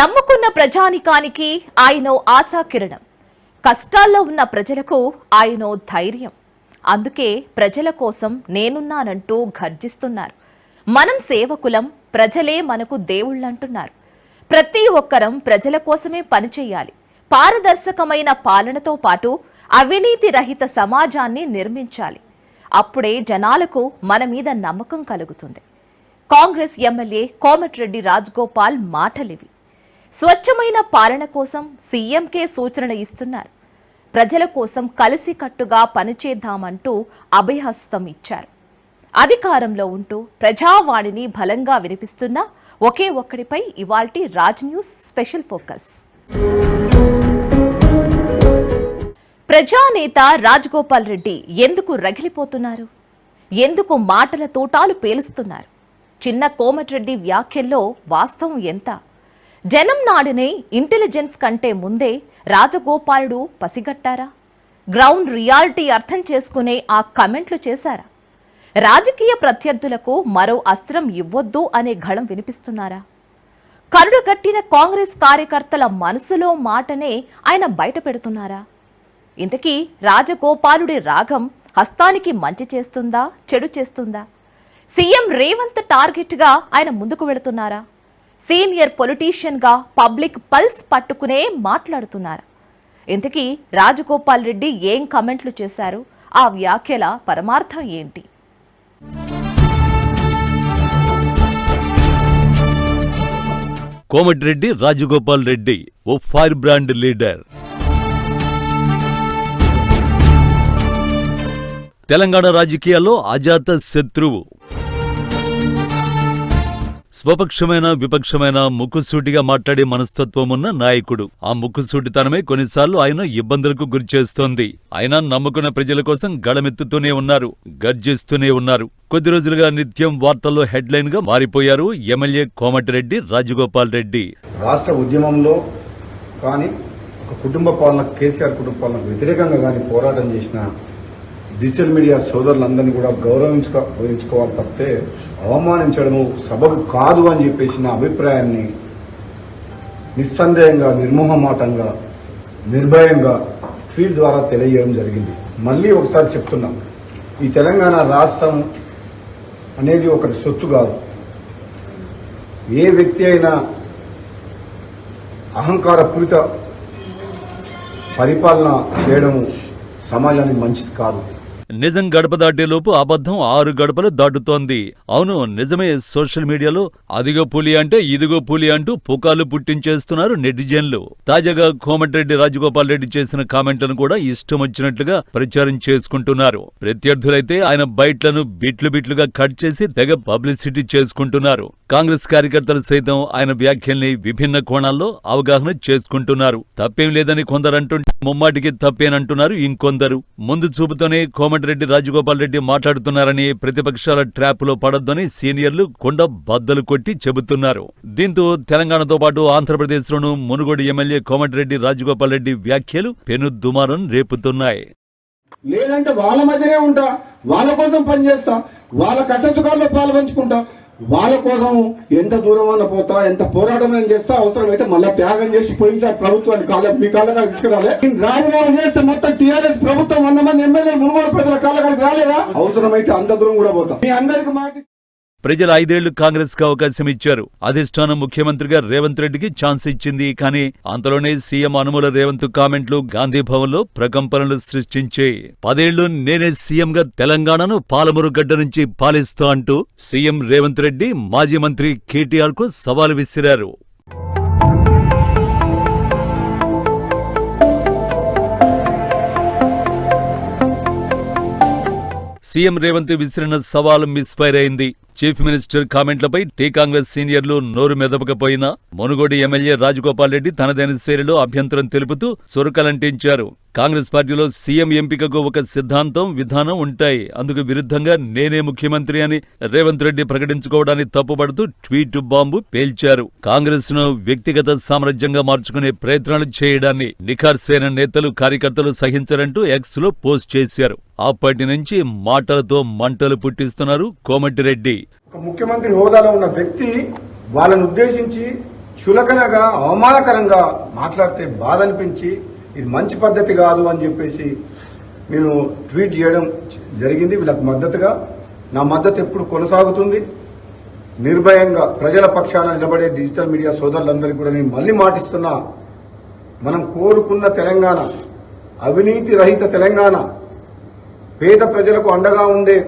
నమ్ముకున్న ప్రజానికానికి ఆయనో ఆశాకిరణం. కష్టాల్లో ఉన్న ప్రజలకు ఆయనో ధైర్యం. అందుకే ప్రజల కోసం నేనున్నానంటూ గర్జిస్తున్నారు మనం సేవకులం ప్రజలే మనకు దేవుళ్ళంటున్నారు. ప్రతి ఒక్కరం ప్రజల కోసమే పనిచేయాలి. పారదర్శకమైన పాలనతో పాటు అవినీతి రహిత సమాజాన్ని నిర్మించాలి. అప్పుడే జనాలకు మన మీద నమ్మకం కలుగుతుంది. కాంగ్రెస్ ఎమ్మెల్యే కోమటిరెడ్డి రాజగోపాల్ మాటలివి. స్వచ్ఛమైన పాలన కోసం సీఎంకే సూచన ఇస్తున్నారు. ప్రజల కోసం కలిసికట్టుగా పనిచేద్దామంటూ అభయహస్తం ఇచ్చారు. అధికారంలో ఉంటూ ప్రజావాణిని బలంగా వినిపిస్తున్న ఒకే ఒక్కడిపై ఇవాల్టి రాజ్ న్యూస్ స్పెషల్ ఫోకస్. ప్రజానేత రాజగోపాల్ రెడ్డి ఎందుకు రగిలిపోతున్నారు? ఎందుకు మాటల తూటాలు పేలుస్తున్నారు? చిన్న కోమటిరెడ్డి వ్యాఖ్యల్లో వాస్తవం ఎంత? జనం నాడినే ఇంటెలిజెన్స్ కంటే ముందే రాజగోపాలుడు పసిగట్టారా? గ్రౌండ్ రియాలిటీ అర్థం చేసుకునే ఆ కమెంట్లు చేశారా? రాజకీయ ప్రత్యర్థులకు మరో అస్త్రం ఇవ్వొద్దు అనే గళం వినిపిస్తున్నారా? కరుడు కట్టిన కాంగ్రెస్ కార్యకర్తల మనసులో మాటనే ఆయన బయట పెడుతున్నారా? ఇంతకీ రాజగోపాలుడి రాగం హస్తానికి మంచి చేస్తుందా చెడు చేస్తుందా? సీఎం రేవంత్ టార్గెట్గా ఆయన ముందుకు వెళుతున్నారా? సీనియర్ పొలిటీషియన్గా పబ్లిక్ పల్స్ పట్టుకునే మాట్లాడుతున్నారు. ఇంతకీ రాజగోపాల్ రెడ్డి ఏం కమెంట్లు చేశారు? ఆ వ్యాఖ్యల పరమార్థం ఏంటి? కోమటిరెడ్డి రాజగోపాల్ రెడ్డి ఓ ఫైర్ బ్రాండ్ లీడర్. తెలంగాణ రాజకీయాల్లో అజాత శత్రువు. స్వపక్షమైన విపక్షమైన ముక్కుసూటిగా మాట్లాడే మనస్తత్వం ఉన్న నాయకుడు. ఆ ముక్కుసూటితనమే కొన్నిసార్లు ఆయన ఇబ్బందులకు గురిచేస్తోంది ఆయన నమ్ముకున్న ప్రజల కోసం గళమెత్తుతూనే ఉన్నారు గర్జిస్తూనే ఉన్నారు. కొద్ది రోజులుగా నిత్యం వార్తల్లో హెడ్లైన్గా మారిపోయారు ఎమ్మెల్యే కోమటిరెడ్డి రాజగోపాల్ రెడ్డి. రాష్ట్ర ఉద్యమంలో కానీ ఒక కుటుంబ పాలన కేసీఆర్ కుటుంబ పాలనకు వ్యతిరేకంగా కానీ పోరాటం చేసిన డిజిటల్ మీడియా సోదరులందరినీ కూడా గౌరవించుక గౌరవించుకోవాలి తప్పితే అవమానించడము సబబు కాదు అని చెప్పేసి నా అభిప్రాయాన్ని నిస్సందేహంగా నిర్మోహమాటంగా నిర్భయంగా ట్వీట్ ద్వారా తెలియజేయడం జరిగింది. మళ్ళీ ఒకసారి చెప్తున్నాం ఈ తెలంగాణ రాష్ట్రం అనేది ఒకటి సొత్తు కాదు. ఏ వ్యక్తి అయినా అహంకారపూరిత పరిపాలన చేయడము సమాజానికి మంచిది కాదు. నిజం గడప దాటేలోపు అబద్ధం ఆరు గడపలు దాటుతోంది. అవును నిజమే సోషల్ మీడియాలో అదిగో పులి అంటే ఇదిగో పులి అంటూ పుకాలు పుట్టించేస్తున్నారు నెటిజన్లు. తాజాగా కోమటిరెడ్డి రాజగోపాల్ రెడ్డి చేసిన కామెంట్లను కూడా ఇష్టం వచ్చినట్లుగా ప్రచారం చేసుకుంటున్నారు. ప్రత్యర్థులైతే ఆయన బయట్లను బిట్లు బిట్లుగా కట్ చేసి తెగ పబ్లిసిటీ చేసుకుంటున్నారు. కాంగ్రెస్ కార్యకర్తలు సైతం ఆయన వ్యాఖ్యల్ని విభిన్న కోణాల్లో అవగాహన చేసుకుంటున్నారు. తప్పేం లేదని కొందరంటుంటే ముమ్మాటికి తప్పేనంటున్నారు ఇంకొందరు. ముందు చూపుతోనే కోమటిరెడ్డి రాజగోపాల్ రెడ్డి మాట్లాడుతున్నారని ప్రతిపక్షాల ట్రాప్లో పడొద్దని సీనియర్లు కొండ బద్దలు కొట్టి చెబుతున్నారు. దీంతో తెలంగాణతో పాటు ఆంధ్రప్రదేశ్లోనూ మునుగోడు ఎమ్మెల్యే కోమటిరెడ్డి రాజగోపాల్ రెడ్డి వ్యాఖ్యలు పెను దుమారం రేపుతున్నాయి. లేదంటే వాళ్ళ మధ్యనే ఉంటా. వాళ్ళ కోసం పనిచేస్తా వాళ్ళ కష్టసుఖాల్లో పాలు పంచుకుంటా. వాళ్ళ కోసం ఎంత దూరం అన్న పోతా ఎంత పోరాటం అయినా చేస్తా అవసరమైతే మళ్ళీ త్యాగం చేసి పోయినసారి ప్రభుత్వాన్ని కాళ్ళ మీ కాళ్ళకాడికి తీసుకురాలే. నేను రాజీనామా చేస్తే మొత్తం టీఆర్ఎస్ ప్రభుత్వం వంద మంది ఎమ్మెల్యే మునుగోడు ప్రజల కాళ్ళకాడికి రాలేదా? అవసరమైతే అంత దూరం కూడా పోతా. మీ అందరికి మాట ప్రజలు ఐదేళ్ళు కాంగ్రెస్కు అవకాశం ఇచ్చారు. అధిష్టానం ముఖ్యమంత్రిగా రేవంత్ రెడ్డికి ఛాన్స్ ఇచ్చింది. కానీ అంతలోనే సీఎం అనుమల రేవంత్ కామెంట్లు గాంధీ ప్రకంపనలు సృష్టించే. పదేళ్ళు నేనే సీఎంగా తెలంగాణను పాలమూరు గడ్డ నుంచి పాలిస్తా అంటూ సీఎం రేవంత్ రెడ్డి మాజీ మంత్రి కేటీఆర్కు సవాలు విసిరారు. సీఎం రేవంత్ విసిరిన సవాల్ మిస్ఫైర్ అయింది. చీఫ్ మినిస్టర్ కామెంట్లపై టీ కాంగ్రెస్ సీనియర్లు నోరు మెదపకపోయినా మునుగోడు ఎమ్మెల్యే రాజగోపాల్ రెడ్డి తనదైన శైలిలో అభ్యంతరం తెలుపుతూ చురకలంటించారు కాంగ్రెస్ పార్టీలో సీఎం ఎంపికకు ఒక సిద్ధాంతం విధానం ఉంటాయి. అందుకు విరుద్ధంగా నేనే ముఖ్యమంత్రి అని రేవంత్ రెడ్డి ప్రకటించుకోవడాన్ని తప్పుపడుతూ ట్వీట్ బాంబు పేల్చారు. కాంగ్రెస్ను వ్యక్తిగత సామ్రాజ్యంగా మార్చుకునే ప్రయత్నాలు చేయడాన్ని నిఖార్సైన నేతలు కార్యకర్తలు సహించరంటూ ఎక్స్లో పోస్ట్ చేశారు. అప్పటి నుంచి మాటలతో మంటలు పుట్టిస్తున్నారు కోమటిరెడ్డి. ఒక ముఖ్యమంత్రి హోదాలో ఉన్న వ్యక్తి వాళ్ళను ఉద్దేశించి చులకనగా అవమానకరంగా మాట్లాడితే బాధ అనిపించి ఇది మంచి పద్ధతి కాదు అని చెప్పేసి నేను ట్వీట్ చేయడం జరిగింది. వీళ్ళకి మద్దతుగా నా మద్దతు ఎప్పుడు కొనసాగుతుంది. నిర్భయంగా ప్రజల పక్షాన నిలబడే డిజిటల్ మీడియా సోదరులందరికీ కూడా నేను మళ్ళీ మాటిస్తున్నా మనం కోరుకున్న తెలంగాణ అవినీతి రహిత తెలంగాణ పేద ప్రజలకు అండగా ఉండే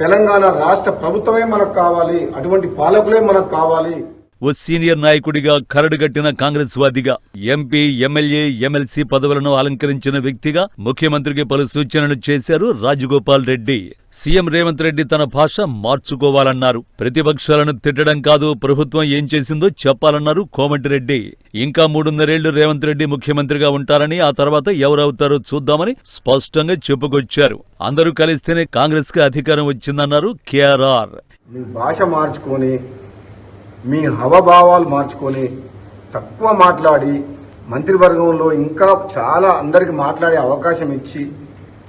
తెలంగాణ రాష్ట్ర ప్రభుత్వమే మనకు కావాలి అటువంటి పాలకులే మనకు కావాలి. ఓ సీనియర్ నాయకుడిగా కరడుగట్టిన కాంగ్రెస్ వాదిగా ఎంపీ ఎమ్మెల్యే ఎమ్మెల్సీ పదవులను అలంకరించిన వ్యక్తిగా ముఖ్యమంత్రికి పలు సూచనలు చేశారు రాజగోపాల్ రెడ్డి. సీఎం రేవంత్ రెడ్డి తన భాష మార్చుకోవాలన్నారు. ప్రతిపక్షాలను తిట్టడం కాదు ప్రభుత్వం ఏం చేసిందో చెప్పాలన్నారు కోమటిరెడ్డి. ఇంకా మూడున్నరేళ్ళు రేవంత్ రెడ్డి ముఖ్యమంత్రిగా ఉంటారని ఆ తర్వాత ఎవరవుతారో చూద్దామని స్పష్టంగా చెప్పుకొచ్చారు. అందరూ కలిస్తేనే కాంగ్రెస్కి అధికారం వచ్చిందన్నారు కేఆర్ఆర్. భాష మార్చుకొని మీ హవభావాలు మార్చుకొని తక్కువ మాట్లాడి మంత్రివర్గంలో ఇంకా చాలా అందరికి మాట్లాడే అవకాశం ఇచ్చి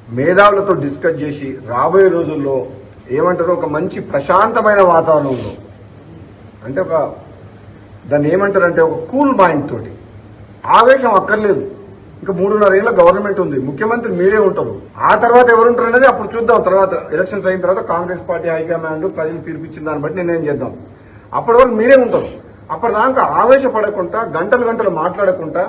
మేధావులతో డిస్కస్ చేసి రాబోయే రోజుల్లో ఏమంటారు? ఒక మంచి ప్రశాంతమైన వాతావరణంలో. అంటే ఒక దాన్ని ఏమంటారంటే ఒక కూల్ మైండ్ తోటి. ఆవేశం అక్కర్లేదు. ఇంకా మూడున్నర ఏళ్ళ గవర్నమెంట్ ఉంది. ముఖ్యమంత్రి మీరే ఉంటారు. ఆ తర్వాత ఎవరు ఉంటారు అనేది అప్పుడు చూద్దాం. తర్వాత ఎలక్షన్స్ అయిన తర్వాత కాంగ్రెస్ పార్టీ హైకమాండ్ ప్రజలు తీర్పిచ్చిన దాన్ని బట్టి నిర్ణయం చేద్దాం. అప్పటి వరకు మీరే ఉంటారు. అప్పటిదాకా ఆవేశపడకుండా గంటలు గంటలు మాట్లాడకుండా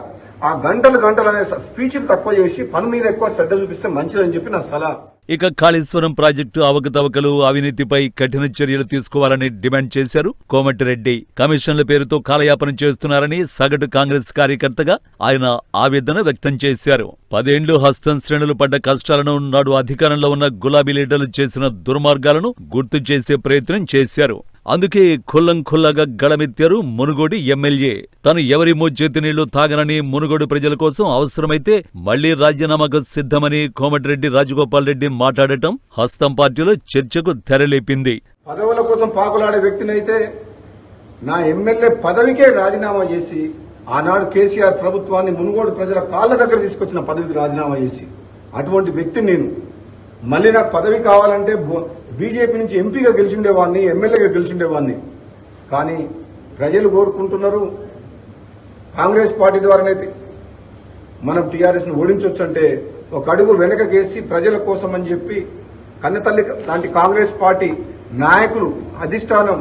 ఆ గంటలు గంటలు అనే స్పీచ్లు తక్కువ చేసి పని మీద ఎక్కువ శ్రద్ధ చూపిస్తే మంచిదని చెప్పి నా సలహా. ఇక కాళేశ్వరం ప్రాజెక్టు అవకతవకలు అవినీతిపై కఠిన చర్యలు తీసుకోవాలని డిమాండ్ చేశారు కోమటిరెడ్డి. కమిషన్ల పేరుతో కాలయాపన చేస్తున్నారని సగటు కాంగ్రెస్ కార్యకర్తగా ఆయన ఆవేదన వ్యక్తం చేశారు. పదేండ్లు హస్తం శ్రేణులు పడ్డ కష్టాలను నాడు అధికారంలో ఉన్న గులాబీ లీడర్లు చేసిన దుర్మార్గాలను గుర్తు చేసే ప్రయత్నం చేశారు. అందుకే ఖుల్లం ఖుల్లగా గళమెత్తారు మునుగోడి ఎమ్మెల్యే. తను ఎవరి మోచేతి నీళ్ళు తాగనని మునుగోడు ప్రజల కోసం అవసరమైతే మళ్ళీ రాజీనామాకు సిద్ధమని కోమటిరెడ్డి రాజగోపాల్ రెడ్డి మాట్లాడటం హస్తం పార్టీలో చర్చకు తెరలేపింది. పదవుల కోసం పాకులాడే వ్యక్తినైతే నా ఎమ్మెల్యే పదవికే రాజీనామా చేసి ఆనాడు కేసీఆర్ ప్రభుత్వాన్ని మునుగోడు ప్రజల కాళ్ళ దగ్గర తీసుకొచ్చిన పదవికి రాజీనామా చేసి అటువంటి వ్యక్తి నేను. మళ్ళీ నాకు పదవి కావాలంటే బీజేపీ నుంచి ఎంపీగా గెలిచిండేవాడిని ఎమ్మెల్యేగా గెలిచిండేవాడిని. కానీ ప్రజలు కోరుకుంటున్నారు కాంగ్రెస్ పార్టీ ద్వారానైతే మనం టీఆర్ఎస్ను ఓడించవచ్చు అంటే ఒక అడుగు వెనకకేసి ప్రజల కోసం అని చెప్పి కన్నతల్లి లాంటి కాంగ్రెస్ పార్టీ నాయకులు అధిష్టానం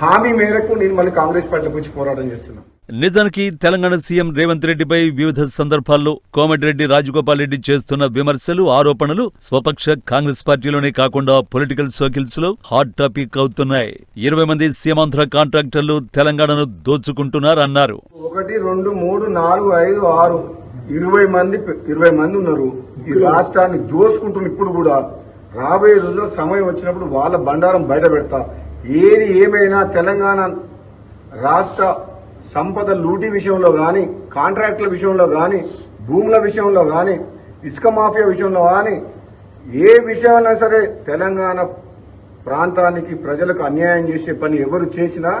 హామీ మేరకు నేను మళ్ళీ కాంగ్రెస్ పార్టీలోకి వచ్చి పోరాటం చేస్తున్నాను. నిజానికి తెలంగాణ సీఎం రేవంత్ రెడ్డిపై వివిధ సందర్భాల్లో కోమటిరెడ్డి రాజగోపాల్ రెడ్డి చేస్తున్న విమర్శలు ఆరోపణలు స్వపక్ష కాంగ్రెస్ పార్టీలోనే కాకుండా పొలిటికల్ సర్కిల్స్లో హాట్ టాపిక్ అవుతున్నాయి. ఇరవై మంది సీమాంధ్ర కాంట్రాక్టర్లు తెలంగాణను దోచుకుంటున్నారన్నారు. ఒకటి రెండు మూడు నాలుగు ఐదు ఆరు ఇరవై మంది ఇరవై మంది ఉన్నారు. ఈ రాష్ట్రాన్ని దోచుకుంటున్న ఇప్పుడు కూడా రాబోయే రోజుల్లో సమయం వచ్చినప్పుడు వాళ్ళ బండారం బయట పెడతా. ఏది ఏమైనా తెలంగాణ రాష్ట్ర సంపద లూటీ విషయంలో కానీ కాంట్రాక్టుల విషయంలో కానీ భూముల విషయంలో కానీ ఇసుక మాఫియా విషయంలో కానీ ఏ విషయంలో సరే తెలంగాణ ప్రాంతానికి ప్రజలకు అన్యాయం చేసే పని ఎవరు చేసినా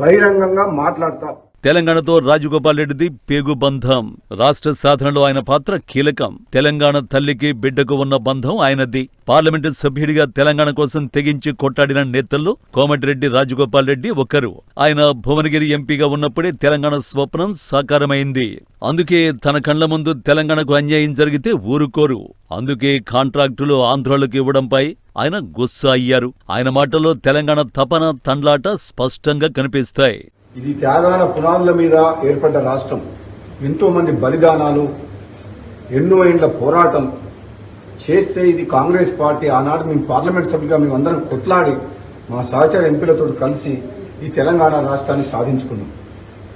బహిరంగంగా మాట్లాడతారు. తెలంగాణతో రాజగోపాల్ రెడ్డిది పేగు బంధం. రాష్ట్ర సాధనలో ఆయన పాత్ర కీలకం. తెలంగాణ తల్లికి బిడ్డకు ఉన్న బంధం ఆయనది. పార్లమెంటు సభ్యుడిగా తెలంగాణ కోసం తెగించి కొట్టాడిన నేతల్లో కోమటిరెడ్డి రాజగోపాల్ రెడ్డి ఒకరు. ఆయన భువనగిరి ఎంపీగా ఉన్నప్పుడే తెలంగాణ స్వప్నం సాకారమైంది. అందుకే తన కళ్ళ ముందు తెలంగాణకు అన్యాయం జరిగితే ఊరుకోరు. అందుకే కాంట్రాక్టులు ఆంధ్రాలకు ఇవ్వడంపై ఆయన గుస్సా అయ్యారు. ఆయన మాటల్లో తెలంగాణ తపన తండ్లాట స్పష్టంగా కనిపిస్తాయి. ఇది త్యాగాల పునాదుల మీద ఏర్పడ్డ రాష్ట్రం. ఎంతో మంది బలిదానాలు ఎన్నో ఏండ్ల పోరాటం చేస్తే ఇది కాంగ్రెస్ పార్టీ ఆనాడు మేము పార్లమెంట్ సభ్యులుగా మేమందరం కొట్లాడి మా సహచర ఎంపీలతో కలిసి ఈ తెలంగాణ రాష్ట్రాన్ని సాధించుకున్నాం.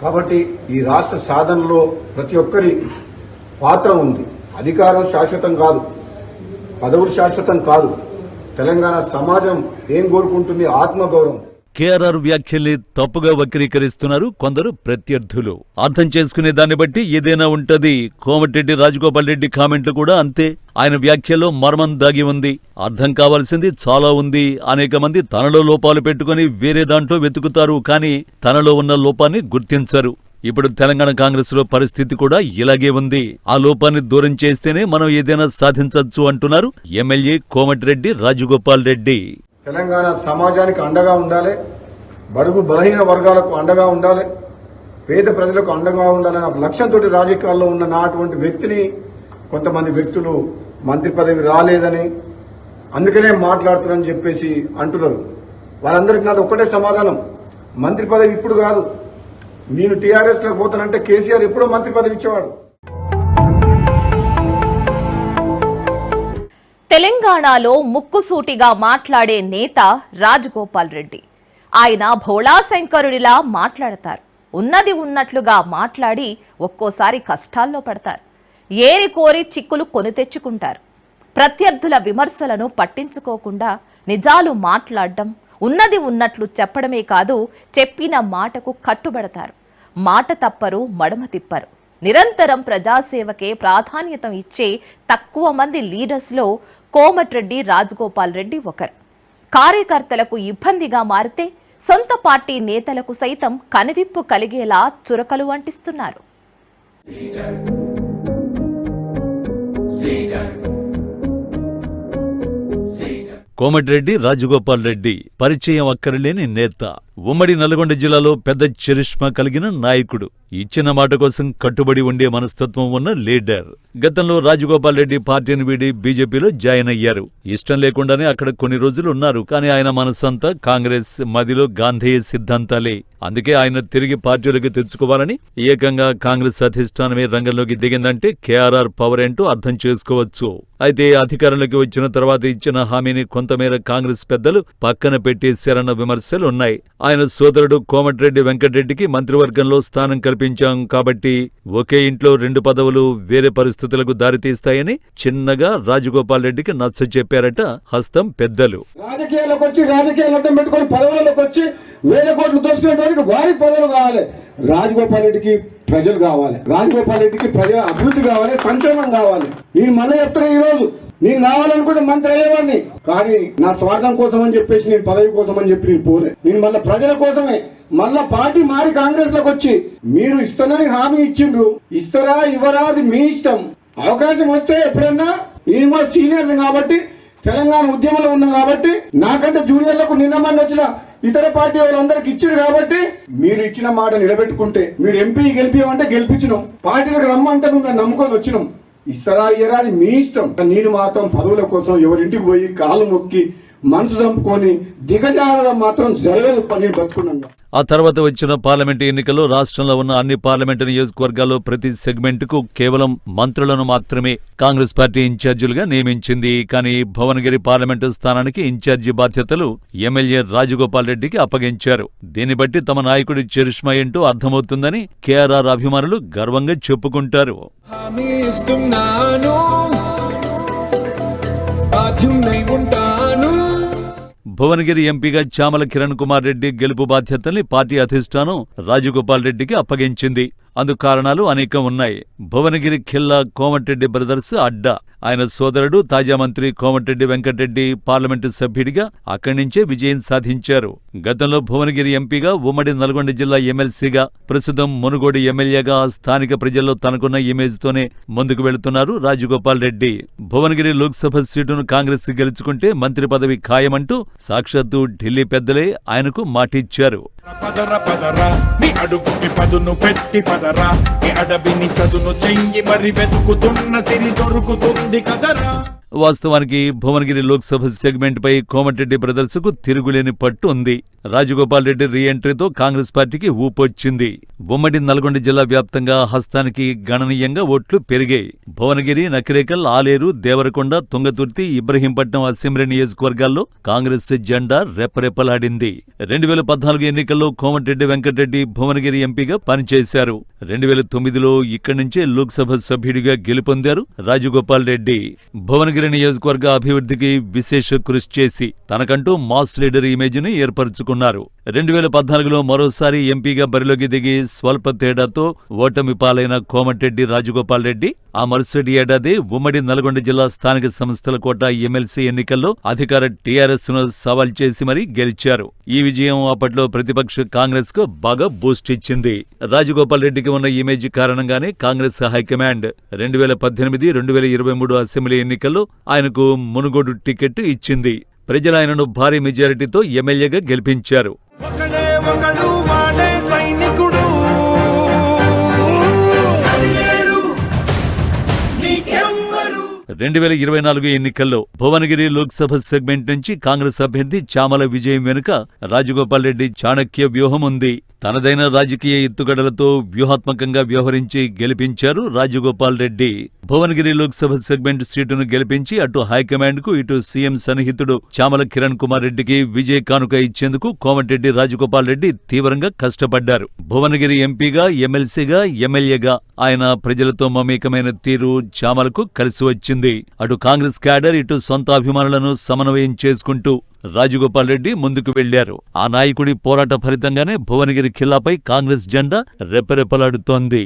కాబట్టి ఈ రాష్ట్ర సాధనలో ప్రతి ఒక్కరి పాత్ర ఉంది. అధికారం శాశ్వతం కాదు. పదవులు శాశ్వతం కాదు. తెలంగాణ సమాజం ఏం కోరుకుంటుంది? ఆత్మగౌరవం. కేఆర్ఆర్ వ్యాఖ్యల్ని తప్పుగా వక్రీకరిస్తున్నారు కొందరు ప్రత్యర్థులు. అర్థం చేసుకునే దాన్ని బట్టి ఏదైనా ఉంటది. కోమటిరెడ్డి రాజగోపాల్ రెడ్డి కామెంట్లు కూడా అంతే. ఆయన వ్యాఖ్యలో మర్మం దాగి ఉంది. అర్థం కావాల్సింది చాలా ఉంది. అనేక మంది తనలో లోపాలు పెట్టుకుని వేరే దాంట్లో వెతుకుతారు కానీ తనలో ఉన్న లోపాన్ని గుర్తించరు. ఇప్పుడు తెలంగాణ కాంగ్రెస్లో పరిస్థితి కూడా ఇలాగే ఉంది. ఆ లోపాన్ని దూరం చేస్తేనే మనం ఏదైనా సాధించవచ్చు అంటున్నారు ఎమ్మెల్యే కోమటిరెడ్డి రాజగోపాల్ రెడ్డి. తెలంగాణ సమాజానికి అండగా ఉండాలి బడుగు బలహీన వర్గాలకు అండగా ఉండాలి పేద ప్రజలకు అండగా ఉండాలనే లక్ష్యంతో రాజకీయాల్లో ఉన్న నాటువంటి వ్యక్తిని కొంతమంది వ్యక్తులు మంత్రి పదవి రాలేదని అందుకనే మాట్లాడుతున్నారని చెప్పేసి అంటున్నారు. వాళ్ళందరికీ నాది ఒక్కటే సమాధానం. మంత్రి పదవి ఇప్పుడు కాదు. నేను టీఆర్ఎస్లోకి పోతానంటే కేసీఆర్ ఎప్పుడో మంత్రి పదవి ఇచ్చేవాడు. తెలంగాణలో ముక్కుసూటిగా మాట్లాడే నేత రాజగోపాల్ రెడ్డి. ఆయన భోళాశంకరుడిలా మాట్లాడతారు. ఉన్నది ఉన్నట్లుగా మాట్లాడి ఒక్కోసారి కష్టాల్లో పడతారు. ఏరి కోరి చిక్కులు కొని తెచ్చుకుంటారు. ప్రత్యర్థుల విమర్శలను పట్టించుకోకుండా నిజాలు మాట్లాడడం ఉన్నది ఉన్నట్లు చెప్పడమే కాదు చెప్పిన మాటకు కట్టుబడతారు. మాట తప్పరు మడమ తిప్పరు. నిరంతరం ప్రజాసేవకే ప్రాధాన్యత ఇచ్చే తక్కువ మంది లీడర్స్లో కోమటిరెడ్డి రాజగోపాల్ రెడ్డి ఒకరు. కార్యకర్తలకు ఇబ్బందిగా మారితే సొంత పార్టీ నేతలకు సైతం కనువిప్పు కలిగేలా చురకలు అంటిస్తున్నారు. కోమటిరెడ్డి రాజగోపాల్ రెడ్డి పరిచయం అక్కరలేని నేత. ఉమ్మడి నల్గొండ జిల్లాలో పెద్ద చరిష్మా కలిగిన నాయకుడు. ఇచ్చిన మాట కోసం కట్టుబడి ఉండే మనస్తత్వం ఉన్న లీడర్. గతంలో రాజగోపాల్ రెడ్డి పార్టీని వీడి బీజేపీలో జాయిన్ అయ్యారు. ఇష్టం లేకుండానే అక్కడ కొన్ని రోజులు ఉన్నారు. కానీ ఆయన మనసంతా కాంగ్రెస్ మదిలో గాంధేయ సిద్ధాంతాలే. అందుకే ఆయన తిరిగి పార్టీలోకి తెచ్చుకోవాలని ఏకంగా కాంగ్రెస్ అధిష్టానమే రంగంలోకి దిగిందంటే కేఆర్ఆర్ పవర్ ఏంటో అర్థం చేసుకోవచ్చు. అయితే అధికారంలోకి వచ్చిన తర్వాత ఇచ్చిన హామీని కొంతమేర కాంగ్రెస్ పెద్దలు పక్కన పెట్టేశారన్న విమర్శలు ఉన్నాయి ఆయన సోదరుడు కోమటిరెడ్డి వెంకటరెడ్డికి మంత్రివర్గంలో స్థానం కల్పించాం కాబట్టి ఒకే ఇంట్లో రెండు పదవులు వేరే పరిస్థితులకు దారితీస్తాయని చిన్నగా రాజగోపాల్ రెడ్డికి నచ్చ చెప్పారట హస్తం పెద్దలు. రాజకీయాలకు వచ్చి రాజకీయాలు అడ్డం పెట్టుకొని పదవులకు వచ్చి వేల కోట్లు దోచుకునేటానికి వారి పదవులు కావాలి. రాజగోపాల్ రెడ్డికి ప్రజలు కావాలి. రాజగోపాల్ రెడ్డికి ప్రజల అభివృద్ధి కావాలి సంక్షేమం కావాలి. నేను మళ్ళీ చెప్తున్నా ఈ రోజు నేను కావాలనుకుంటే మంత్రి అయ్యేవాడిని. కానీ నా స్వార్థం కోసం అని చెప్పేసి నేను పదవి కోసం అని చెప్పి నేను పోలే. నేను మళ్ళీ ప్రజల కోసమే. మళ్ళా పార్టీ మారి కాంగ్రెస్లోకి వచ్చి మీరు ఇస్తానని హామీ ఇచ్చిండ్రు. ఇస్తారా ఇవ్వరా అది మీ ఇష్టం. అవకాశం వస్తే ఎప్పుడన్నా నేను కూడా సీనియర్ కాబట్టి తెలంగాణ ఉద్యమంలో ఉన్నా కాబట్టి నాకంటే జూనియర్లకు నిన్న మంది వచ్చిన ఇతర పార్టీ వాళ్ళందరికి ఇచ్చారు కాబట్టి మీరు ఇచ్చిన మాట నిలబెట్టుకుంటే మీరు ఎంపీ గెలిపియమంటే గెలిపించినాం. పార్టీలకు రమ్మంటే మిమ్మల్ని నమ్ముకొని వచ్చినాం. ఇస్తారా ఇయ్యరా అది మీ ఇష్టం. నేను మాత్రం పదవుల కోసం ఎవరింటికి పోయి కాలు మొక్కి మనసు చంపుకొని దిగజారడం మాత్రం జరగదు బతుకున్నాను ఆ తర్వాత వచ్చిన పార్లమెంటు ఎన్నికల్లో రాష్ట్రంలో ఉన్న అన్ని పార్లమెంటు నియోజకవర్గాల్లో ప్రతి సెగ్మెంటుకు కేవలం మంత్రులను మాత్రమే కాంగ్రెస్ పార్టీ ఇన్ఛార్జీలుగా నియమించింది. కానీ భువనగిరి పార్లమెంటు స్థానానికి ఇన్ఛార్జి బాధ్యతలు ఎమ్మెల్యే రాజగోపాల్ రెడ్డికి అప్పగించారు. దీన్ని బట్టి తమ నాయకుడి చరిష్మా ఏంటో అర్థమవుతుందని కేఆర్ఆర్ అభిమానులు గర్వంగా చెప్పుకుంటారు. ఉంటాను భువనగిరి ఎంపీగా చామల కిరణ్ కుమార్ రెడ్డి గెలుపు బాధ్యతల్ని పార్టీ అధిష్టానం రాజగోపాల్ రెడ్డికి అప్పగించింది. అందుకు కారణాలు అనేకం ఉన్నాయి. భువనగిరి ఖిల్లా కోమటిరెడ్డి బ్రదర్స్ అడ్డా. ఆయన సోదరుడు తాజా మంత్రి కోమటిరెడ్డి వెంకటరెడ్డి పార్లమెంటు సభ్యుడిగా అక్కడి నుంచే విజయం సాధించారు. గతంలో భువనగిరి ఎంపీగా ఉమ్మడి నల్గొండ జిల్లా ఎమ్మెల్సీగా ప్రస్తుతం మునుగోడు ఎమ్మెల్యేగా స్థానిక ప్రజల్లో తనకున్న ఇమేజ్తోనే ముందుకు వెళుతున్నారు రాజగోపాల్ రెడ్డి. భువనగిరి లోక్సభ సీటును కాంగ్రెస్ గెలుచుకుంటే మంత్రి పదవి ఖాయమంటూ సాక్షాత్తు ఢిల్లీ పెద్దలే ఆయనకు మాటిచ్చారు. పదర పదరా నీ అడుగుకి పదును పెట్టి కదరా? ఈ అడవిని చదును చెయ్యి మరి వెతుకుతున్న సిరి దొరుకుతుంది కదరా? వాస్తవానికి భువనగిరి లోక్సభ సెగ్మెంట్పై కోమటిరెడ్డి బ్రదర్స్కు తిరుగులేని పట్టు ఉంది. రాజగోపాల్ రెడ్డి రీఎంట్రీతో కాంగ్రెస్ పార్టీకి ఊపొచ్చింది. ఉమ్మడి నల్గొండ జిల్లా వ్యాప్తంగా హస్తానికి గణనీయంగా ఓట్లు పెరిగాయి. భువనగిరి నకిరేకల్ ఆలేరు దేవరకొండ తుంగతుర్తి ఇబ్రహీంపట్నం అసెంబ్లీ నియోజకవర్గాల్లో కాంగ్రెస్ జెండా రెపరెపలాడింది. రెండు వేల పద్నాలుగు ఎన్నికల్లో కోమటిరెడ్డి వెంకటరెడ్డి భువనగిరి ఎంపీగా పనిచేశారు. రెండు వేల తొమ్మిదిలో ఇక్కడి నుంచే లోక్సభ సభ్యుడిగా గెలుపొందారు రాజగోపాల్ రెడ్డి. భువనగిరి నియోజకవర్గ అభివృద్ధికి విశేష కృషి చేసి తనకంటూ మాస్ లీడర్ ఇమేజ్ని ఏర్పరచుకున్నారు. రెండు వేల పద్నాలుగులో మరోసారి ఎంపీగా బరిలోకి దిగి స్వల్ప తేడాతో ఓటమి పాలైన కోమటిరెడ్డి రాజగోపాల్ రెడ్డి ఆ మరుసటి ఏడాది ఉమ్మడి నల్గొండ జిల్లా స్థానిక సంస్థల కోట ఎమ్మెల్సీ ఎన్నికల్లో అధికార టీఆర్ఎస్ను సవాల్ చేసి మరీ గెలిచారు. ఈ విజయం అప్పట్లో ప్రతిపక్ష కాంగ్రెస్కు బాగా బూస్ట్ ఇచ్చింది. రాజగోపాల్ రెడ్డికి ఉన్న ఇమేజ్ కారణంగానే కాంగ్రెస్ హైకమాండ్ రెండు వేల పద్దెనిమిది రెండు వేల ఇరవై మూడు అసెంబ్లీ ఎన్నికల్లో ఆయనకు మునుగోడు టికెట్ ఇచ్చింది. ప్రజలు ఆయనను భారీ మెజారిటీతో ఎమ్మెల్యేగా గెలిపించారు. ఒకడే వాడే రెండు వేల ఇరవై నాలుగు ఎన్నికల్లో భువనగిరి లోక్సభ సెగ్మెంట్ నుంచి కాంగ్రెస్ అభ్యర్థి చామల విజయం వెనుక రాజగోపాల్ రెడ్డి చాణక్య వ్యూహం ఉంది. తనదైన రాజకీయ ఎత్తుగడలతో వ్యూహాత్మకంగా వ్యవహరించి గెలిపించారు రాజగోపాల్ రెడ్డి. భువనగిరి లోక్సభ సెగ్మెంట్ సీటును గెలిపించి అటు హైకమాండ్కు ఇటు సీఎం సన్నిహితుడు చామల కిరణ్ కుమార్ రెడ్డికి విజయ కానుక ఇచ్చేందుకు కోమటిరెడ్డి రాజగోపాల్ రెడ్డి తీవ్రంగా కష్టపడ్డారు. భువనగిరి ఎంపీగా ఎమ్మెల్సీగా ఎమ్మెల్యేగా ఆయన ప్రజలతో మమేకమైన తీరు చామలకు కలిసి వచ్చింది. అటు కాంగ్రెస్ క్యాడర్ ఇటు సొంత అభిమానులను సమన్వయం చేసుకుంటూ రాజగోపాల్ రెడ్డి ముందుకు వెళ్ళారు ఆ నాయకుడి పోరాట ఫలితంగానే భువనగిరి ఖిల్లాపై కాంగ్రెస్ జెండా రెపరెపలాడుతోంది.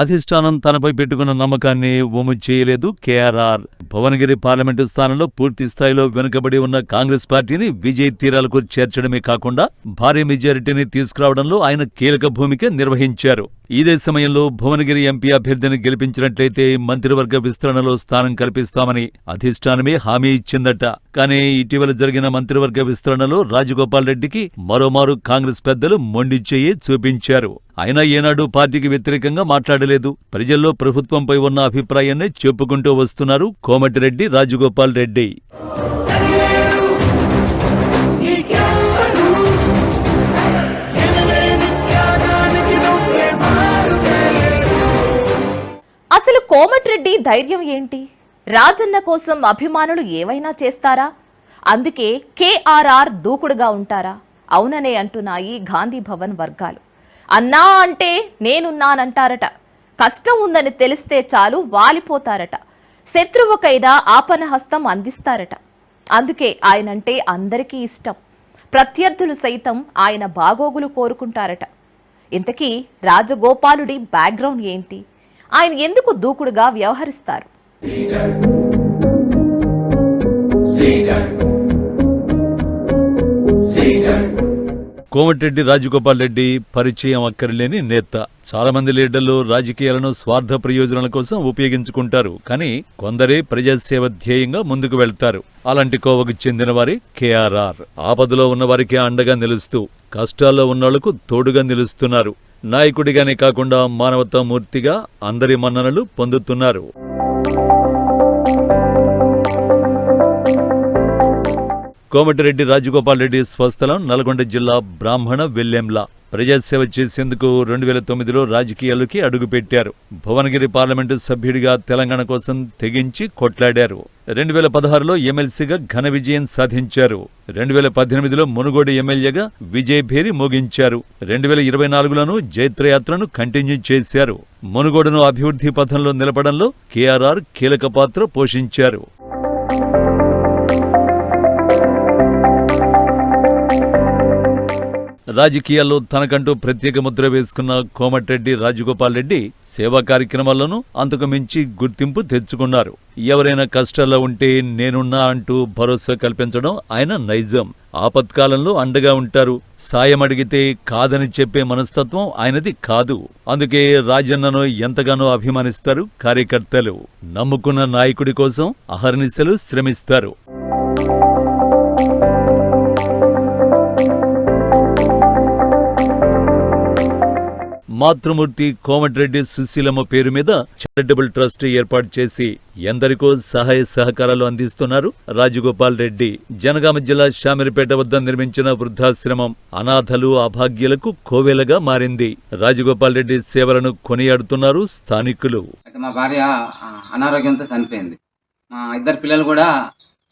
అధిష్టానం తనపై పెట్టుకున్న నమ్మకాన్ని ఒము చేయలేదు. కేఆర్ఆర్ భువనగిరి పార్లమెంటు స్థానంలో పూర్తి స్థాయిలో వెనుకబడి ఉన్న కాంగ్రెస్ పార్టీని విజయ్ తీరాలకు చేర్చడమే కాకుండా భారీ మెజారిటీని తీసుకురావడంలో ఆయన కీలక భూమిక నిర్వహించారు. ఇదే సమయంలో భువనగిరి ఎంపీ అభ్యర్థిని గెలిపించినట్లయితే మంత్రివర్గ విస్తరణలో స్థానం కల్పిస్తామని అధిష్టానమే హామీ ఇచ్చిందట. కానీ ఇటీవల జరిగిన మంత్రివర్గ విస్తరణలో రాజగోపాల్ రెడ్డికి మరోమారు కాంగ్రెస్ పెద్దలు మొండి చూపించారు. అయినా ఏనాడు పార్టీకి వ్యతిరేకంగా మాట్లాడలేదు. ప్రజల్లో ప్రభుత్వంపై ఉన్న అభిప్రాయాన్ని చెప్పుకుంటూ వస్తున్నారు కోమటిరెడ్డి రాజగోపాల్ రెడ్డి. అసలు కోమటిరెడ్డి ధైర్యం ఏంటి? రాజన్న కోసం అభిమానులు ఏవైనా చేస్తారా? అందుకే కేఆర్ఆర్ దూకుడుగా ఉంటారా? అవుననే అంటున్నాయి గాంధీ భవన్ వర్గాలు. అన్నా అంటే నేనున్నానంటారట. కష్టం ఉందని తెలిస్తే చాలు వాలిపోతారట. శత్రువుకైనా ఆపనహస్తం అందిస్తారట. అందుకే ఆయనంటే అందరికీ ఇష్టం. ప్రత్యర్థులు సైతం ఆయన బాగోగులు కోరుకుంటారట. ఇంతకీ రాజగోపాలుడి బ్యాక్గ్రౌండ్ ఏంటి? ఆయన ఎందుకు దూకుడుగా వ్యవహరిస్తారు? కోమటిరెడ్డి రాజగోపాల్ రెడ్డి పరిచయం అక్కర్లేని నేత చాలా మంది లీడర్లు రాజకీయాలను స్వార్థ ప్రయోజనాల కోసం ఉపయోగించుకుంటారు. కానీ కొందరే ప్రజాసేవ ధ్యేయంగా ముందుకు వెళ్తారు. అలాంటి కోవకు చెందిన వారి కేఆర్ఆర్. ఆపదలో ఉన్నవారికి అండగా నిలుస్తూ కష్టాల్లో ఉన్నోళ్ళకు తోడుగా నిలుస్తున్నారు. నాయకుడిగానే కాకుండా మానవతామూర్తిగా అందరి మన్ననలు పొందుతున్నారు. కోమటిరెడ్డి రాజగోపాల్ రెడ్డి స్వస్థలం నల్గొండ జిల్లా బ్రాహ్మణ వెల్లెంల. ప్రజాసేవ చేసేందుకు రెండు వేల తొమ్మిదిలో రాజకీయాల్లోకి అడుగుపెట్టారు. భువనగిరి పార్లమెంటు సభ్యుడిగా తెలంగాణ కోసం తెగించి కొట్లాడారు. రెండు వేల పదహారులో ఎమ్మెల్సీగా ఘన విజయం సాధించారు. రెండు వేల పద్దెనిమిదిలో మునుగోడు ఎమ్మెల్యేగా విజయభేరి మోగించారు. రెండు వేల ఇరవై నాలుగులోనూ జైత్రయాత్రను కంటిన్యూ చేశారు. మునుగోడును అభివృద్ధి పథంలో నిలపడంలో కేఆర్ఆర్ కీలక పాత్ర పోషించారు. రాజకీయాల్లో తనకంటూ ప్రత్యేక ముద్ర వేసుకున్న కోమటిరెడ్డి రాజగోపాల్ రెడ్డి సేవా కార్యక్రమాల్లోనూ అంతకు మించి గుర్తింపు తెచ్చుకున్నారు. ఎవరైనా కష్టాల్లో ఉంటే నేనున్నా అంటూ భరోసా కల్పించడం ఆయన నైజం. ఆపత్కాలంలో అండగా ఉంటారు. సాయం అడిగితే కాదని చెప్పే మనస్తత్వం ఆయనది కాదు. అందుకే రాజన్నను ఎంతగానో అభిమానిస్తారు కార్యకర్తలు. నమ్ముకున్న నాయకుడి కోసం అహర్నిశలు శ్రమిస్తారు. మాతృమూర్తి కోమటిరెడ్డి సుశీలమ్మ పేరు మీద చారిటబుల్ ట్రస్ట్ ఏర్పాటు చేసి ఎందరికో సహాయ సహకారాలు అందిస్తున్నారు రాజగోపాల్ రెడ్డి. జనగామ జిల్లా షామిరిపేట వద్ద నిర్మించిన వృద్ధాశ్రమం అనాథలు అభాగ్యులకు కోవెలగా మారింది. రాజగోపాల్ రెడ్డి సేవలను కొనియాడుతున్నారు స్థానికులు. మా భార్య అనారోగ్యంతో చనిపోయింది. మా ఇద్దరు పిల్లలు కూడా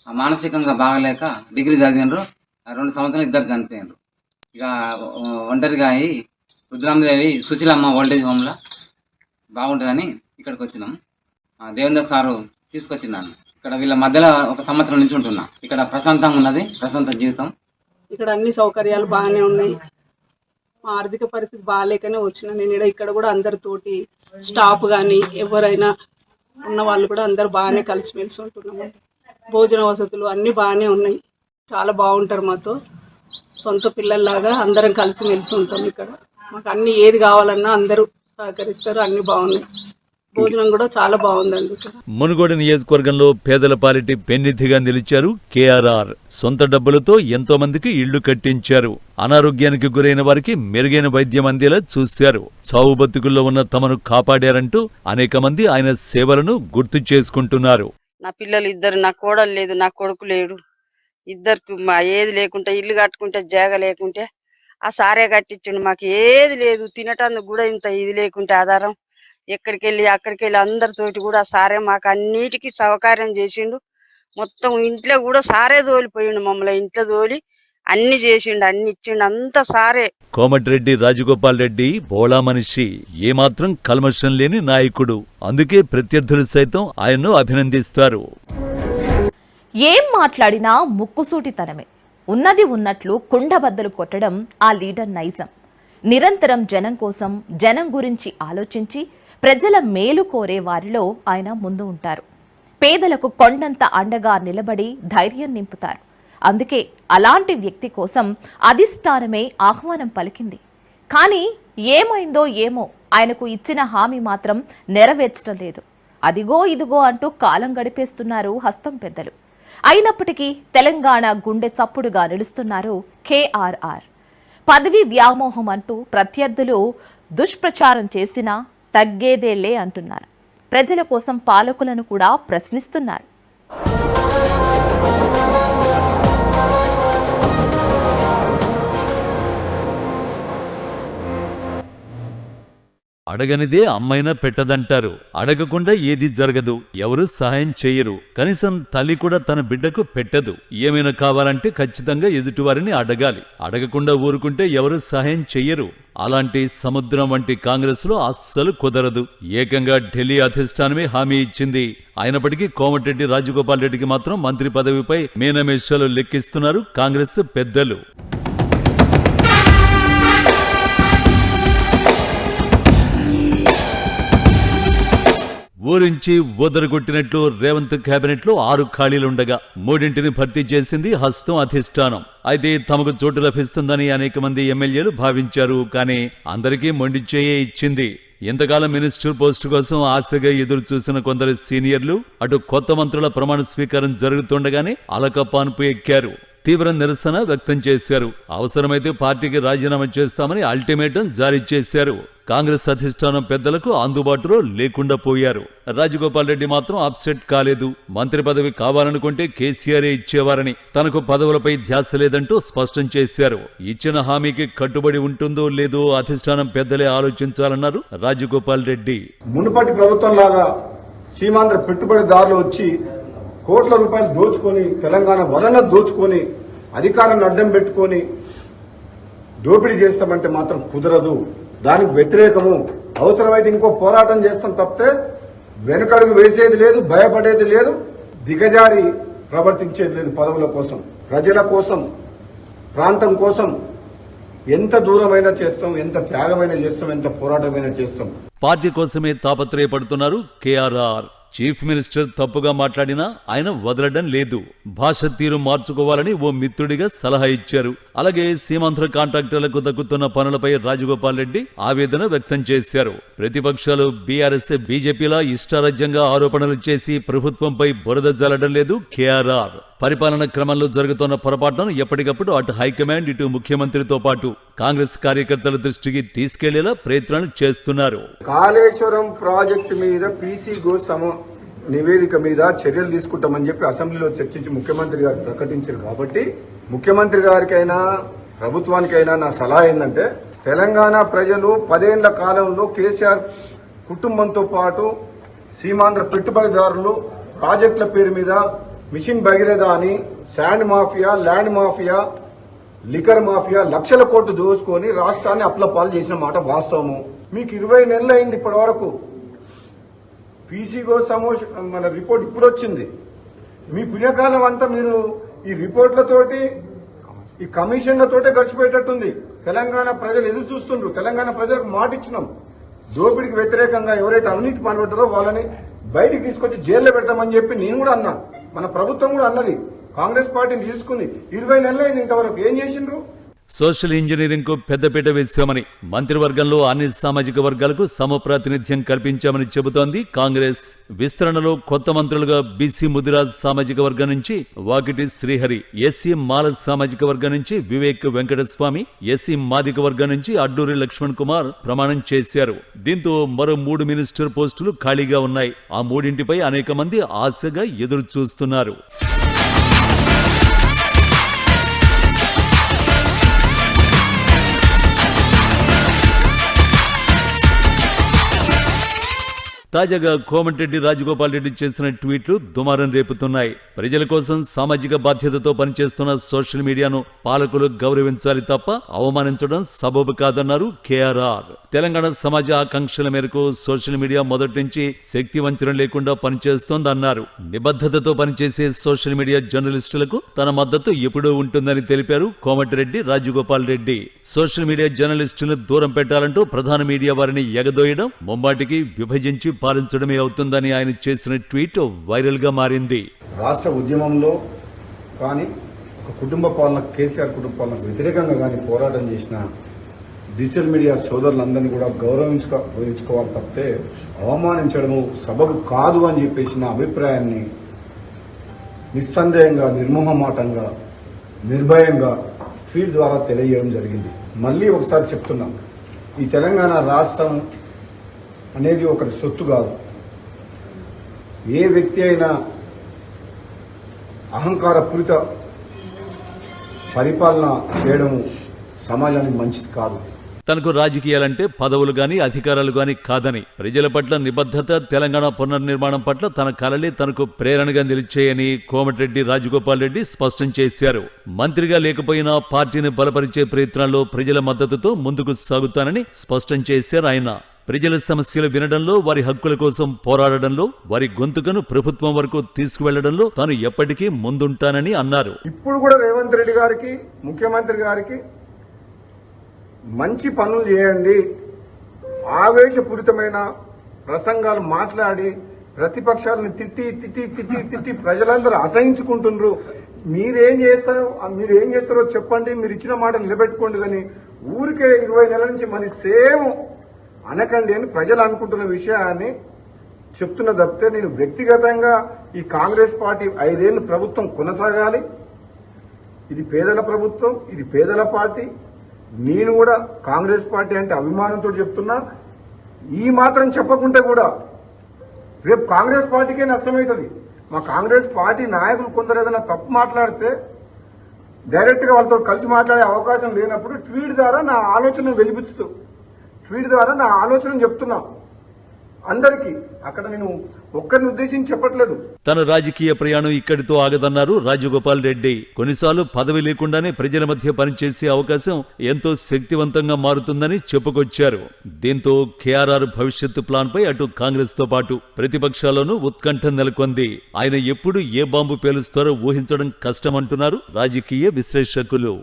మానసికంగా బాగలేక డిగ్రీ చదివినారు. రెండు సంవత్సరాలు ఇద్దరు చనిపోయినారు. ఇక ఒంటరిగా అయి రుద్రామదేవి సుశీలమ్మ ఓల్డేజ్ హోమ్లో బాగుంటుందని ఇక్కడికి వచ్చినాం ఆ, దేవేందర్ సారు తీసుకొచ్చినాను ఇక్కడ వీళ్ళ మధ్యలో ఒక సంవత్సరం నుంచి ఉంటున్నా. ఇక్కడ ప్రశాంతంగా ఉన్నది ప్రశాంత జీవితం. ఇక్కడ అన్ని సౌకర్యాలు బాగానే ఉన్నాయి. మా ఆర్థిక పరిస్థితి బాగాలేకనే వచ్చిన. నేను ఈడ ఇక్కడ కూడా అందరితోటి స్టాఫ్ కానీ ఎవరైనా ఉన్న వాళ్ళు కూడా అందరు బాగానే కలిసిమెలిసి ఉంటున్నాము. భోజన వసతులు అన్నీ బాగానే ఉన్నాయి. చాలా బాగుంటారు మాతో. సొంత పిల్లల్లాగా అందరం కలిసిమెలిసి ఉంటాం ఇక్కడ. మాకు అన్ని ఏది కావాలన్నా అందరూ సహకరిస్తారు అన్నీ బాగున్నాయి. భోజనం కూడా చాలా బాగుందండి మునుగోడు నియోజకవర్గంలో పేదల పాలిటి పెన్నిధిగా నిలిచారు కేఆర్ఆర్. సొంత డబ్బులతో ఎంతో మందికి ఇళ్ళు కట్టించారు. అనారోగ్యానికి గురైన వారికి మెరుగైన వైద్యం అందేలా చూశారు. చావు బతుకుల్లో ఉన్న తమను కాపాడారంటూ అనేక మంది ఆయన సేవలను గుర్తు చేసుకుంటున్నారు. నా పిల్లలు ఇద్దరు నా కోడలు లేదు నా కొడుకు లేడు. ఇద్దరికి మా ఏది లేకుంటే ఇల్లు కట్టుకుంటే జాగ లేకుంటే ఆ సారే కట్టించిండు. మాకు ఏది లేదు. తినటానికి కూడా ఇంత ఇది లేకుంటే ఆధారం. ఎక్కడికి వెళ్ళి అక్కడికి వెళ్ళి అందరితోటి కూడా ఆ సారే మాకు అన్నిటికీ సహకారం చేసిండు. మొత్తం ఇంట్లో కూడా సారే తోలిపోయిండు మమ్మల్ని. ఇంట్లో తోలి అన్ని చేసిండు అన్ని ఇచ్చిండు. అంత సారే. కోమటిరెడ్డి రాజగోపాల్ రెడ్డి బోళా మనిషి. ఏమాత్రం కల్మషం లేని నాయకుడు. అందుకే ప్రత్యర్థులు సైతం ఆయన్ను అభినందిస్తారు. ఏం మాట్లాడినా ముక్కుసూటితనమే. ఉన్నది ఉన్నట్లు కుండబద్దలు కొట్టడం ఆ లీడర్ నైజం. నిరంతరం జనం కోసం జనం గురించి ఆలోచించి ప్రజల మేలు కోరే వారిలో ఆయన ముందు ఉంటారు. పేదలకు కొండంత అండగా నిలబడి ధైర్యం నింపుతారు. అందుకే అలాంటి వ్యక్తి కోసం అధిష్టానమే ఆహ్వానం పలికింది. కానీ ఏమైందో ఏమో ఆయనకు ఇచ్చిన హామీ మాత్రం నెరవేర్చడం లేదు. అదిగో ఇదిగో అంటూ కాలం గడిపేస్తున్నారు హస్తం పెద్దలు. అయినప్పటికీ తెలంగాణ గుండె చప్పుడుగా నిలుస్తున్నారు కేఆర్ఆర్. పదవి వ్యామోహం అంటూ ప్రత్యర్థులు దుష్ప్రచారం చేసినా తగ్గేదేలే అంటున్నారు. ప్రజల కోసం పాలకులను కూడా ప్రశ్నిస్తున్నారు. అడగనిదే అమ్మైనా పెట్టదంటారు. అడగకుండా ఏది జరగదు. ఎవరు సహాయం చేయరు. కనీసం తల్లి కూడా తన బిడ్డకు పెట్టదు. ఏమైనా కావాలంటే ఖచ్చితంగా ఎదుటివారిని అడగాలి. అడగకుండా ఊరుకుంటే ఎవరు సహాయం చెయ్యరు. అలాంటి సముద్రం వంటి కాంగ్రెస్లో అస్సలు కుదరదు. ఏకంగా ఢిల్లీ అధిష్టానమే హామీ ఇచ్చింది. అయినప్పటికీ కోమటిరెడ్డి రాజగోపాల్ రెడ్డికి మాత్రం మంత్రి పదవిపై మీనమేషాలు లెక్కిస్తున్నారు కాంగ్రెస్ పెద్దలు. ఊరించి ఊదరగొట్టినట్లు రేవంత్ కేబినెట్లో ఆరు ఖాళీలుండగా. మూడింటిని భర్తీ చేసింది హస్తం అధిష్టానం. అయితే తమకు చోటు లభిస్తుందని అనేక మంది ఎమ్మెల్యేలు భావించారు కానీ అందరికీ మొండిచేయే ఇచ్చింది. ఇంతకాలం మినిస్టర్ పోస్టు కోసం ఆశగా ఎదురు చూసిన కొందరు సీనియర్లు అటు కొత్త మంత్రుల ప్రమాణ స్వీకారం జరుగుతుండగానే అలకపాన్పు ఎక్కారు. తీవ్ర నిరసన వ్యక్తం చేశారు. అవసరమైతే పార్టీకి రాజీనామా చేస్తామని అల్టిమేటం జారీ చేశారు. కాంగ్రెస్ అధిష్టానం పెద్దలకు అందుబాటులో లేకుండా పోయారు. రాజగోపాల్ రెడ్డి మాత్రం అప్సెట్ కాలేదు. మంత్రి పదవి కావాలనుకుంటే కేసీఆరే ఇచ్చేవారని తనకు పదవులపై ధ్యాస లేదంటూ స్పష్టం చేశారు. ఇచ్చిన హామీకి కట్టుబడి ఉంటుందో లేదో అధిష్టానం పెద్దలే ఆలోచించాలన్నారు రాజగోపాల్ రెడ్డి. మునుపటి ప్రభుత్వం లాగా సీమాంధ్ర పెట్టుబడిదారులు వచ్చి కోట్ల రూపాయలు దోచుకొని తెలంగాణ వలన దోచుకొని అధికారాన్ని అడ్డం పెట్టుకొని దోపిడీ చేస్తామంటే మాత్రం కుదరదు. దానికి వ్యతిరేకము. అవసరమైతే ఇంకో పోరాటం చేస్తాం తప్పితే వెనుకడుగు వేసేది లేదు భయపడేది లేదు దిగజారి ప్రవర్తించేది లేదు పదవుల కోసం ప్రజల కోసం ప్రాంతం కోసం. ఎంత దూరమైనా చేస్తాం ఎంత త్యాగమైనా చేస్తాం ఎంత పోరాటమైనా చేస్తాం. పార్టీ కోసమే తాపత్రయపడుతున్నారు కేఆర్ఆర్. చీఫ్ మినిస్టర్ తప్పుగా మాట్లాడినా ఆయన వదలడం లేదు. భాష తీరు మార్చుకోవాలని ఓ మిత్రుడిగా సలహా ఇచ్చారు. అలాగే సీమాంధ్ర కాంట్రాక్టర్లకు దక్కుతున్న పనులపై రాజగోపాల్ రెడ్డి ఆవేదన వ్యక్తం చేశారు. ప్రతిపక్షాలు బీఆర్ఎస్ బీజేపీలా ఇష్టారాజ్యంగా ఆరోపణలు చేసి ప్రభుత్వంపై బురద జల్లడం లేదు కేఆర్ఆర్. పరిపాలన క్రమంలో జరుగుతున్న పొరపాట్లను ఎప్పటికప్పుడు అటు హైకమాండ్ ఇటు ముఖ్యమంత్రితో పాటు కాంగ్రెస్ కార్యకర్తల దృష్టికి తీసుకెళ్ళేలా ప్రయత్నాలు చేస్తున్నారు. కాళేశ్వరం ప్రాజెక్టు మీద పీసీ గో సమ నివేదిక మీద చర్యలు తీసుకుంటామని చెప్పి అసెంబ్లీలో చర్చించి ముఖ్యమంత్రి గారు ప్రకటించారు కాబట్టి ముఖ్యమంత్రి గారికైనా ప్రభుత్వానికైనా నా సలహా ఏంటంటే తెలంగాణ ప్రజలు పదేళ్ళ కాలంలో కేసీఆర్ కుటుంబంతో పాటు సీమాంధ్ర పెట్టుబడిదారులు ప్రాజెక్టుల పేరు మీద మిషన్ భగీరథ అని sand mafia land mafia liquor mafia లక్షల కోట్లు దోసుకొని రాష్ట్రాన్ని అప్లపాలు చేసిన మాట వాస్తవము. మీకు ఇరవై నెలలు అయింది ఇప్పటి వరకు పీసీగో సమోష మన రిపోర్ట్ ఇప్పుడు వచ్చింది మీ పుణ్యకాలం అంతా మీరు ఈ రిపోర్ట్లతోటి ఈ కమిషన్లతోటే గడిచిపోయేటట్టుంది. తెలంగాణ ప్రజలు ఎదురు చూస్తుండ్రు. తెలంగాణ ప్రజలకు మాట ఇచ్చినాం దోపిడికి వ్యతిరేకంగా ఎవరైతే అవినీతి పాల్పడ్డారో వాళ్ళని బయటికి తీసుకొచ్చి జైల్లో పెడతామని చెప్పి నేను కూడా అన్నా. మన ప్రభుత్వం కూడా అన్నది. కాంగ్రెస్ పార్టీని తీసుకుని ఇరవై నెలలు అయింది ఇంతవరకు. ఏం చేసిండ్రు? సోషల్ ఇంజనీరింగ్కు పెద్దపీట వేశామని మంత్రివర్గంలో అన్ని సామాజిక వర్గాలకు సమప్రాతినిధ్యం కల్పించామని చెబుతోంది కాంగ్రెస్. విస్తరణలో కొత్త మంత్రులుగా బీసీ ముదిరాజ్ సామాజిక వర్గం నుంచి వాకిటి శ్రీహరి ఎస్సీ మాల సామాజిక వర్గం నుంచి వివేక్ వెంకటస్వామి ఎస్సీ మాదిక వర్గం నుంచి అడ్డూరి లక్ష్మణ్ కుమార్ ప్రమాణం చేశారు. దీంతో మరో మూడు మినిస్టర్ పోస్టులు ఖాళీగా ఉన్నాయి. ఆ మూడింటిపై అనేక మంది ఆశగా ఎదురు చూస్తున్నారు తాజాగా కోమటిరెడ్డి రాజగోపాల్ రెడ్డి చేసిన ట్వీట్లు దుమారం రేపుతున్నాయి. ప్రజల కోసం సామాజిక బాధ్యతతో పనిచేస్తున్న సోషల్ మీడియాను పాలకులు గౌరవించాలి తప్ప అవమానించడం సబబు కాదన్నారు కేఆర్ఆర్. తెలంగాణ సమాజ ఆకాంక్షల మేరకు సోషల్ మీడియా మొదటి నుంచి శక్తి వంచన లేకుండా పనిచేస్తోందన్నారు. నిబద్ధతతో పనిచేసే సోషల్ మీడియా జర్నలిస్టులకు తన మద్దతు ఎప్పుడూ ఉంటుందని తెలిపారు కోమటిరెడ్డి రాజగోపాల్ రెడ్డి. సోషల్ మీడియా జర్నలిస్టులను దూరం పెట్టాలంటూ ప్రధాన మీడియా వారిని ఎగదోయడం ముమ్మాటికి విభజించి పాలించడమే అవుతుందని ఆయన చేసిన ట్వీట్ వైరల్గా మారింది. రాష్ట్ర ఉద్యమంలో కానీ ఒక కుటుంబ పాలన కేసీఆర్ కుటుంబ పాలనకు వ్యతిరేకంగా కానీ పోరాటం చేసిన డిజిటల్ మీడియా సోదరులందరినీ కూడా గౌరవించుకో గౌరవించుకోవాలి తప్పితే అవమానించడము సబబు కాదు అని చెప్పేసి నా అభిప్రాయాన్ని నిస్సందేహంగా నిర్మోహమాటంగా నిర్భయంగా ట్వీట్ ద్వారా తెలియజేయడం జరిగింది. మళ్ళీ ఒకసారి చెప్తున్నాం. ఈ తెలంగాణ రాష్ట్రం అనేది ఒకటి సొత్తు కాదు. ఏ వ్యక్తి అయినా అహంకారపూరిత పరిపాలన చేయడం సమాజానికి మంచిది కాదు. తనకు రాజకీయాలంటే పదవులు గాని అధికారాలు గాని కాదని ప్రజల పట్ల నిబద్ధత తెలంగాణ పునర్నిర్మాణం పట్ల తన కలలే తనకు ప్రేరణగా నిలిచాయని కోమటిరెడ్డి రాజగోపాల్ రెడ్డి స్పష్టం చేశారు. మంత్రిగా లేకపోయినా పార్టీని బలపరిచే ప్రయత్నాల్లో ప్రజల మద్దతుతో ముందుకు సాగుతానని స్పష్టం చేశారు ఆయన. ప్రజల సమస్యలు వినడంలో వారి హక్కుల కోసం పోరాడడంలో వారి గొంతుకను ప్రభుత్వం వరకు తీసుకువెళ్ళడంలో తాను ఎప్పటికీ ముందుంటానని అన్నారు. ఇప్పుడు కూడా రేవంత్ రెడ్డి గారికి ముఖ్యమంత్రి గారికి మంచి పనులు చేయండి. ఆవేశపూరితమైన ప్రసంగాలు మాట్లాడి ప్రతిపక్షాలను తిట్టి తిట్టి తిట్టి తిట్టి ప్రజలందరూ అసహించుకుంటున్నారు మీరేం చేస్తారో మీరు ఏం చేస్తారో చెప్పండి. మీరు ఇచ్చిన మాట నిలబెట్టుకోండి కానీ ఊరికే ఇరవై నెలల నుంచి మరి సేమ్ అనకండి అని ప్రజలు అనుకుంటున్న విషయాన్ని చెప్తున్న తప్పితే నేను వ్యక్తిగతంగా ఈ కాంగ్రెస్ పార్టీ ఐదేళ్ళు ప్రభుత్వం కొనసాగాలి. ఇది పేదల ప్రభుత్వం ఇది పేదల పార్టీ. నేను కూడా కాంగ్రెస్ పార్టీ అంటే అభిమానంతో చెప్తున్నా. ఈ మాత్రం చెప్పకుంటే కూడా రేపు కాంగ్రెస్ పార్టీకే నష్టమవుతుంది. మా కాంగ్రెస్ పార్టీ నాయకులు కొందరు ఏదైనా తప్పు మాట్లాడితే డైరెక్ట్గా వాళ్ళతో కలిసి మాట్లాడే అవకాశం లేనప్పుడు ట్వీట్ ద్వారా నా ఆలోచన వెలిపిస్తూ వీటి ద్వారా నా ఆలోచన చెప్తున్నా. అందరికీ అక్కడ నేను ఒక్కరిని ఉద్దేశించి చెప్పట్లేదు. తన రాజకీయ ప్రయాణం ఇక్కడితో ఆగదన్నారు రాజగోపాల్ రెడ్డి. కొన్నిసార్లు పదవి లేకుండానే ప్రజల మధ్య పనిచేసే అవకాశం ఎంతో శక్తివంతంగా మారుతుందని చెప్పుకొచ్చారు. దీంతో కేఆర్ఆర్ భవిష్యత్తు ప్లాన్ పై అటు కాంగ్రెస్తో పాటు ప్రతిపక్షాల్లోనూ ఉత్కంఠ నెలకొంది. ఆయన ఎప్పుడు ఏ బాంబు పేలుస్తారో ఊహించడం కష్టమంటున్నారు రాజకీయ విశ్లేషకులు.